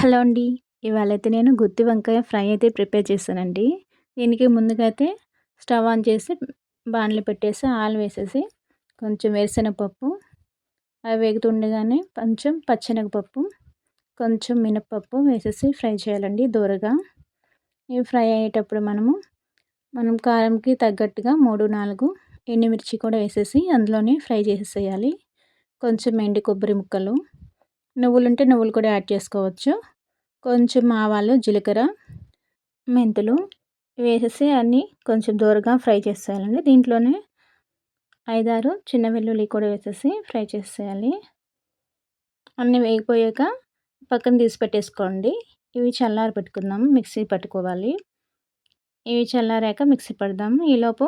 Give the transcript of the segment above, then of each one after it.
Hello అండి. ఇవాళ అయితే నేను గుత్తి వంకాయ ఫ్రై అయితే ప్రిపేర్ చేశానండి. దీనికి ముందుగా అయితే స్టవ్ ఆన్ చేసి బాణలు పెట్టేసి ఆలు వేసేసి కొంచెం వేరుశనగపప్పు అవి వేగుతుండగానే కొంచెం పచ్చెనగపప్పు కొంచెం మినపప్పు వేసేసి ఫ్రై చేయాలండి దూరగా. ఇవి ఫ్రై అయ్యేటప్పుడు మనము మనం కారంకి తగ్గట్టుగా మూడు నాలుగు ఎండుమిర్చి కూడా వేసేసి అందులోనే ఫ్రై చేసేయాలి కొంచెం ఎండు కొబ్బరి ముక్కలు నువ్వులు ఉంటే నువ్వులు కూడా యాడ్ చేసుకోవచ్చు. కొంచెం ఆవాలు జీలకర్ర మెంతులు వేసేసి అన్నీ కొంచెం దూరగా ఫ్రై చేసేయాలండి. దీంట్లోనే ఐదారు చిన్న వెల్లుల్లి కూడా వేసేసి ఫ్రై చేసేయాలి. అన్నీ వేగిపోయాక పక్కన తీసి పెట్టేసుకోండి. ఇవి చల్లారి పెట్టుకుందాం మిక్సీ పట్టుకోవాలి. ఇవి చల్లారాక మిక్సీ పడదాం. ఈలోపు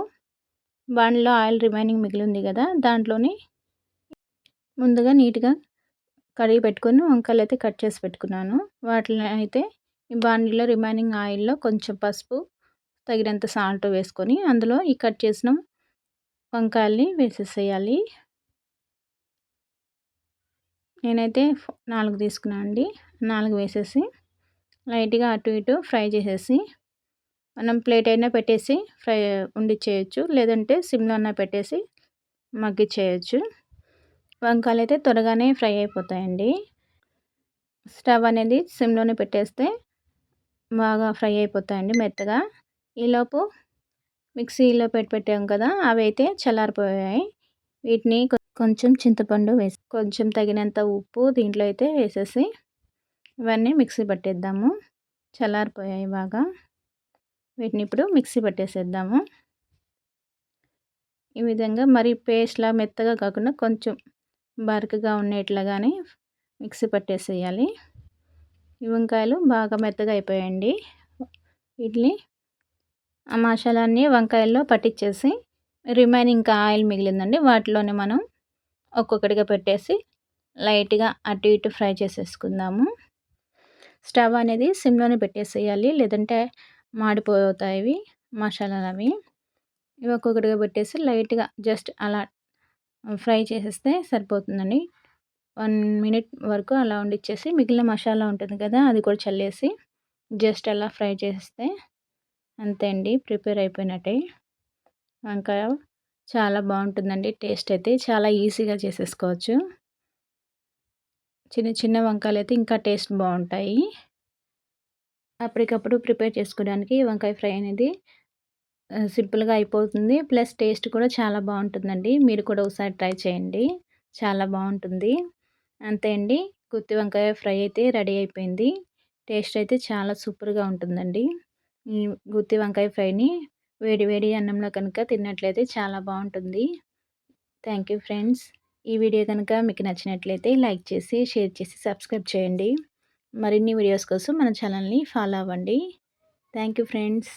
బాండ్లో ఆయిల్ రిమైనింగ్ మిగిలి ఉంది కదా దాంట్లోని ముందుగా నీట్గా కడిగి పెట్టుకొని వంకాయలు అయితే కట్ చేసి పెట్టుకున్నాను. వాటిని అయితే ఈ బాండీలో రిమైనింగ్ ఆయిల్లో కొంచెం పసుపు తగినంత సాల్ట్ వేసుకొని అందులో ఈ కట్ చేసిన వంకాయల్ని వేసేసేయాలి. నేనైతే నాలుగు తీసుకున్నాను అండి. నాలుగు వేసేసి లైట్గా అటు ఇటు ఫ్రై చేసేసి మనం ప్లేట్ అయినా పెట్టేసి ఫ్రై ఉండిచ్చేయచ్చు. లేదంటే సిమ్లో అయినా పెట్టేసి మగ్గిచ్చేయచ్చు. వంకాయలు అయితే త్వరగానే ఫ్రై అయిపోతాయండి. స్టవ్ అనేది సిమ్లోనే పెట్టేస్తే బాగా ఫ్రై అయిపోతాయండి మెత్తగా. ఈలోపు మిక్సీలో పెట్టి పెట్టాం కదా అవి అయితే చల్లారిపోయాయి. వీటిని కొంచెం చింతపండు వేసి కొంచెం తగినంత ఉప్పు దీంట్లో అయితే వేసేసి ఇవన్నీ మిక్సీ పట్టేద్దాము. చల్లారిపోయాయి బాగా. వీటిని ఇప్పుడు మిక్సీ పట్టేసేద్దాము. ఈ విధంగా మరి పేస్ట్లా మెత్తగా కాకుండా కొంచెం బరకగా ఉండేట్లాగానే మిక్సీ పట్టేసేయాలి. ఈ వంకాయలు బాగా మెత్తగా అయిపోయాయండి. వీటిని ఆ మసాలాన్ని వంకాయల్లో పట్టించేసి రిమైనింగ్ ఇంకా ఆయిల్ మిగిలిందండి. వాటిలోనే మనం ఒక్కొక్కటిగా పెట్టేసి లైట్గా అటు ఇటు ఫ్రై చేసేసుకుందాము. స్టవ్ అనేది సిమ్లోనే పెట్టేసేయాలి. లేదంటే మాడిపోతాయి మసాలాలు అవి ఇవి ఒక్కొక్కటిగా పెట్టేసి లైట్గా జస్ట్ అలా ఫ్రై చేసేస్తే సరిపోతుందండి. వన్ మినిట్ వరకు అలా ఉండిచ్చేసి మిగిలిన మసాలా ఉంటుంది కదా అది కూడా చల్లేసి జస్ట్ అలా ఫ్రై చేస్తే అంతే అండి ప్రిపేర్ అయిపోయినట్టే. ఇంకా చాలా బాగుంటుందండి టేస్ట్ అయితే చాలా ఈజీగా చేసేసుకోవచ్చు. చిన్న చిన్న వంకాయలు అయితే ఇంకా టేస్ట్ బాగుంటాయి. అప్పటికప్పుడు ప్రిపేర్ చేసుకోవడానికి వంకాయ ఫ్రై అనేది సింపుల్గా అయిపోతుంది. ప్లస్ టేస్ట్ కూడా చాలా బాగుంటుందండి. మీరు కూడా ఒకసారి ట్రై చేయండి. చాలా బాగుంటుంది. అంతే అండి. గుత్తి వంకాయ ఫ్రై అయితే రెడీ అయిపోయింది. టేస్ట్ అయితే చాలా సూపర్గా ఉంటుందండి. ఈ గుత్తి వంకాయ ఫ్రైని వేడి వేడి అన్నంలో కనుక తిన్నట్లయితే చాలా బాగుంటుంది. Thank you friends. ఈ వీడియో కనుక మీకు నచ్చినట్లయితే లైక్ చేసి షేర్ చేసి సబ్స్క్రైబ్ చేయండి. మరిన్ని వీడియోస్ కోసం మన ఛానల్ని ఫాలో అవ్వండి. Thank you friends.